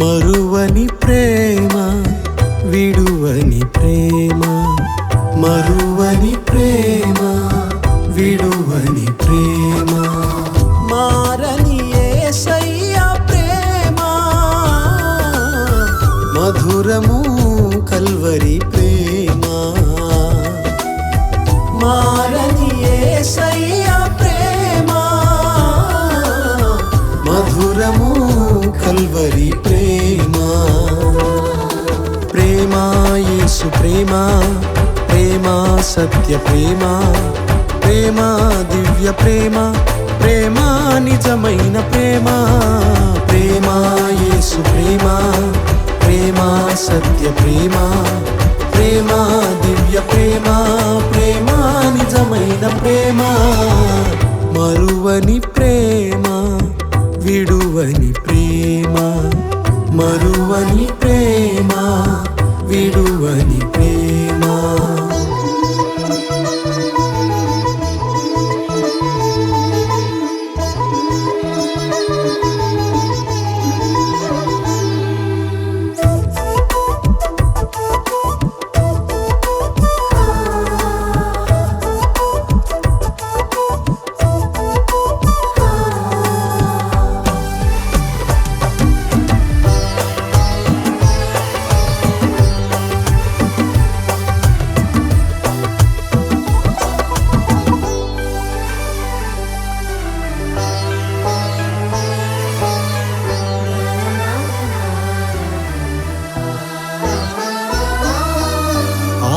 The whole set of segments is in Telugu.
మరువని ప్రేమ విడువని ప్రేమ మరువని ప్రేమ విడువని ప్రేమ. మారని ఏసయ్య ప్రేమ మధురము కల్వరి ప్రేమ. మారని ఏసయ్య ప్రేమ మధురము కల్వరి ప్రేమ. యేసు ప్రేమ ప్రేమ సత్య ప్రేమ ప్రేమ దివ్య ప్రేమ ప్రేమ నిజమైన ప్రేమ ప్రేమ యేసు ప్రేమ ప్రేమ సత్య ప్రేమ ప్రేమ దివ్య ప్రేమ ప్రేమ నిజమైన ప్రేమ మరువని ప్రేమ విడువని ప్రేమ మరువని ప్రేమ. విడువని ప్రేమ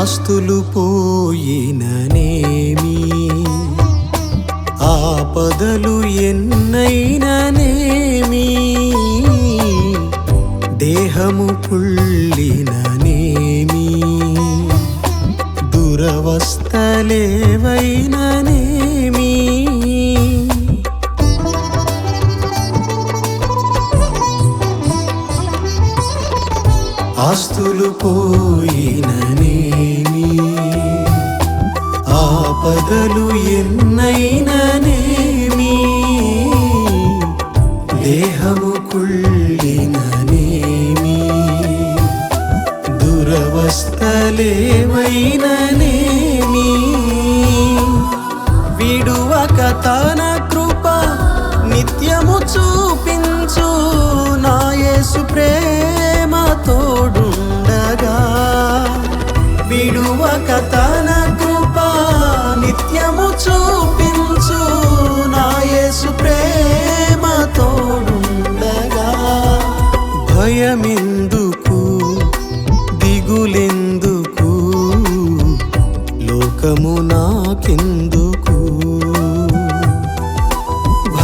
ఆస్తులు పోయిననేమి? ఆపదలు ఎన్నైననేమి? దేహము పుల్లిననేమి దురవస్థలేవైననేమి ఆస్తులు పోయిననే ఆపదలు ఎన్నైననేమి దేహము కుళ్ళిననేమి దురవస్థలేమైననేమి విడువక తన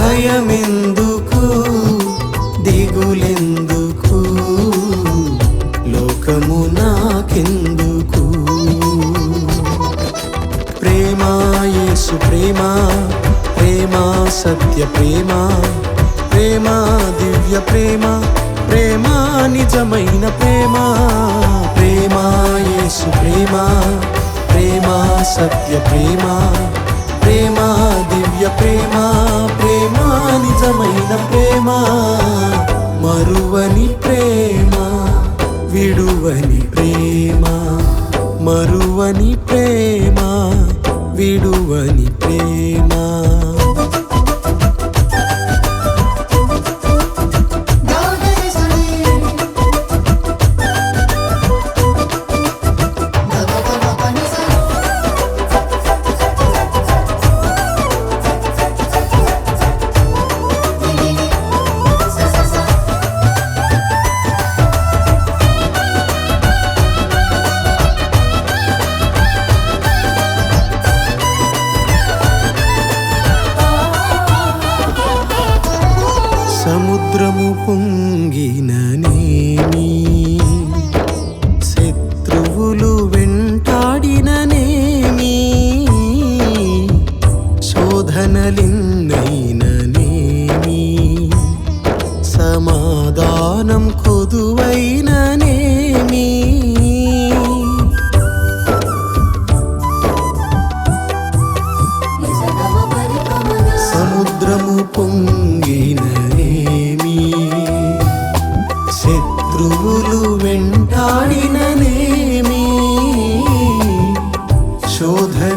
భయమెందుకు? దిగులెందుకు? లోకము నాకెందుకు? ప్రేమ యేసు ప్రేమ ప్రేమ సత్య ప్రేమ ప్రేమ దివ్య ప్రేమ ప్రేమ నిజమైన ప్రేమ ప్రేమ యేసు ప్రేమ ప్రేమ సత్య ప్రేమ ప్రేమ దివ్య దివ్య ప్రేమ ప్రేమ నిజమైన ప్రేమ మరువని ప్రేమ విడువని ప్రేమ మరువని ప్రేమ విడువని ప్రేమ.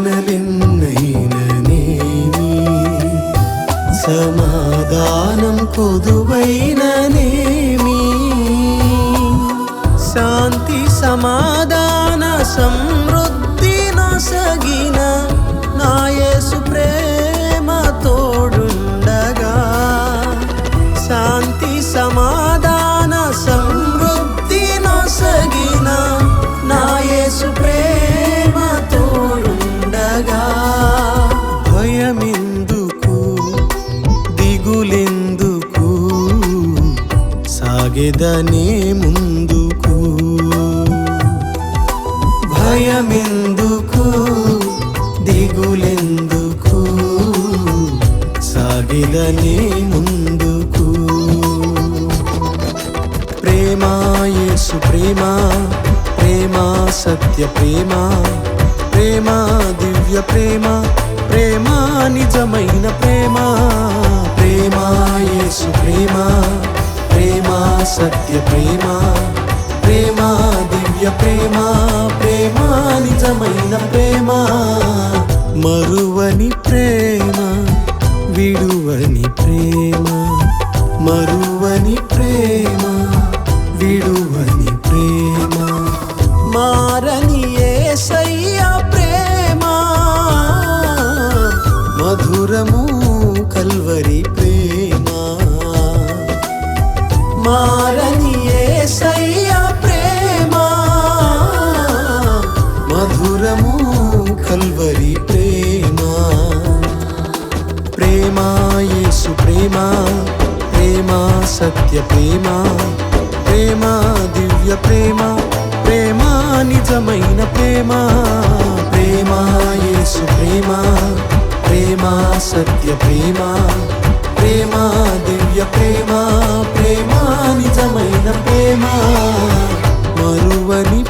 జ్ఞానభిన్నైననేమి సమాధానం పొదువైననేమి శాంతి సమాధాన సంభ ఎదనే ముందుకు? భయమెందుకు? దిగులెందుకు? సాగిదనే ముందుకు? ప్రేమ యేసు ప్రేమ ప్రేమ సత్య ప్రేమ ప్రేమ దివ్య ప్రేమ ప్రేమ నిజమైన ప్రేమ ప్రేమ యేసు ప్రేమ. సత్య ప్రేమ ప్రేమ దివ్య ప్రేమ ప్రేమ నిజమైన ప్రేమ. మరువని ప్రేమ విడువని ప్రేమ. మరువ నిత్య ప్రేమ ప్రేమ దివ్య ప్రేమ ప్రేమ నిజమైన ప్రేమ ప్రేమ యేసు ప్రేమ ప్రేమ సత్య ప్రేమ ప్రేమ దివ్య ప్రేమ ప్రేమ నిజమైన ప్రేమ. మరువని